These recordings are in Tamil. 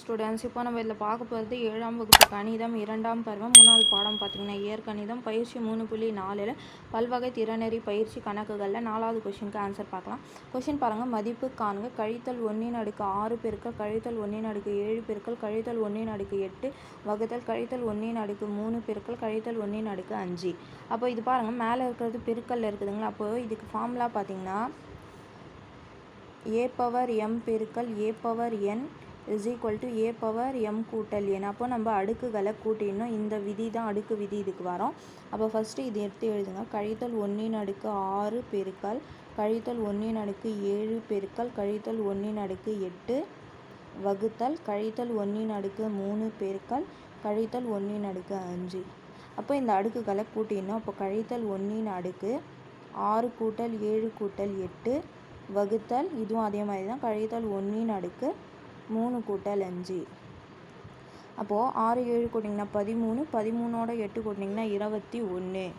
ஸ்டூடெண்ட்ஸ் இப்போ நம்ம இதில் பார்க்க போகிறது ஏழாம் வகுப்பு கணிதம் இரண்டாம் பருவம் மூணாவது பாடம் பார்த்தீங்கன்னா இயற்கணிதம் பயிற்சி மூணு புள்ளி நாலில் பல்வகை திறனறி பயிற்சி கணக்குகளில் நாலாவது கொஷினுக்கு ஆன்சர் பார்க்கலாம். கொஷின் பாருங்கள் மதிப்பு காண்க கழித்தல் ஒன்றின் அடுக்கு ஆறு பெருக்கள் கழித்தல் ஒன்றின் அடுக்கு ஏழு பெருக்கள் கழித்தல் ஒன்றின் அடுக்கு எட்டு வகுத்தல் கழித்தல் ஒன்றின் அடுக்கு மூணு பெருக்கள் கழித்தல் ஒன்றின் அடுக்கு அஞ்சு. அப்போ இது பாருங்கள் மேலே இருக்கிறது பெருக்கல்ல இருக்குதுங்களா? அப்போது இதுக்கு ஃபார்முலா பார்த்தீங்கன்னா ஏ பவர் எம் பெருக்கல் A power N is equal to A power M கூட்டல் என் அப்போ நம்ம அடுக்குகளை கூட்டிடணும். இந்த விதி தான் அடுக்கு விதி இதுக்கு வரோம். அப்போ ஃபஸ்ட்டு இது எடுத்து எழுதுங்க. கழித்தல் ஒன்றின் அடுக்கு ஆறு பெருக்கல் கழித்தல் ஒன்றின் அடுக்கு ஏழு பெருக்கல் கழித்தல் ஒன்றின் அடுக்கு எட்டு வகுத்தல் கழித்தல் ஒன்றின் அடுக்கு மூணு பெருக்கல் கழித்தல் ஒன்றின் அடுக்கு அஞ்சு. அப்போ இந்த அடுக்குகளை கூட்டிடணும். அப்போ கழித்தல் ஒன்றின் அடுக்கு ஆறு கூட்டல் ஏழு கூட்டல் எட்டு வகுத்தல் இதுவும் அதே மாதிரி தான். கழித்தல் ஒன்றின் அடுக்கு மூணு கூட்டல் அஞ்சு. அப்போது ஆறு ஏழு கூட்டிங்கன்னா பதிமூணு பதிமூணோட எட்டு கூட்டிங்கன்னா இருபத்தி ஒன்று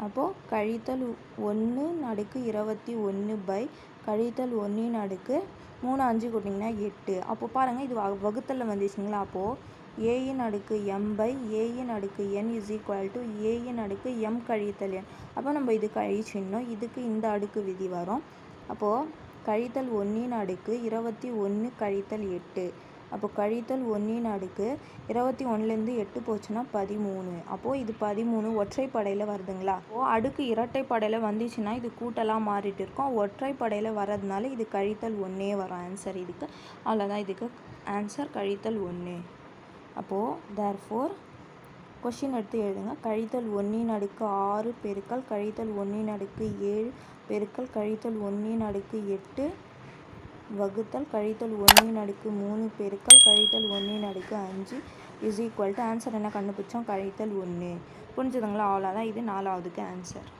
அப்போது கழித்தல் ஒன்று நடுக்கு இருபத்தி ஒன்று பை கழித்தல் ஒன்றின் அடுக்கு மூணு அஞ்சு கூட்டிங்கன்னா எட்டு. அப்போ பாருங்கள் இது வ- வகுத்தலில் வந்துச்சுங்களா? அப்போது ஏயின் அடுக்கு எம் பை ஏயின் அடுக்கு என் இஸ் ஈக்குவல் டு ஏயின் அடுக்கு எம் கழித்தல் என் அப்போ நம்ம இது கழிச்சிடணும் இதுக்கு இந்த அடுக்கு விதி வரும். அப்போது கழித்தல் ஒன்றின் அடுக்கு இருபத்தி ஒன்று கழித்தல் எட்டு. அப்போ கழித்தல் ஒன்றின் அடுக்கு இருபத்தி ஒன்றுலேருந்து எட்டு போச்சுன்னா பதிமூணு. அப்போது இது பதிமூணு ஒற்றைப்படையில் வருதுங்களா? ஓ அடுக்கு இரட்டைப்படையில் வந்துச்சுன்னா இது கூட்டலாம் மாறிட்டு இருக்கும். ஒற்றைப்படையில் வர்றதுனால இது கழித்தல் ஒன்றே வரும் ஆன்சர் இதுக்கு. அவ்வளோதான் இதுக்கு ஆன்சர் கழித்தல் ஒன்று அப்போது தேர் ஃபோர் கொஷின் எடுத்து எழுதுங்க. கழித்தல் ஒன்றின் அடுக்கு ஆறு பெருக்கல் கழித்தல் ஒன்றின் அடுக்கு ஏழு பெருக்கல் கழித்தல் ஒன்றின் அடுக்கு எட்டு வகுத்தல் கழித்தல் ஒன்றின் அடுக்கு மூணு பெருக்கல் கழித்தல் ஒன்றின் அடுக்கு அஞ்சு இஸ் ஈக்குவல் டு ஆன்சர் என்ன கண்டுபிடிச்சோம்? கழித்தல் ஒன்று புரிஞ்சுதுங்களா? அவ்வளோதான் இது நாலாவதுக்கு ஆன்சர்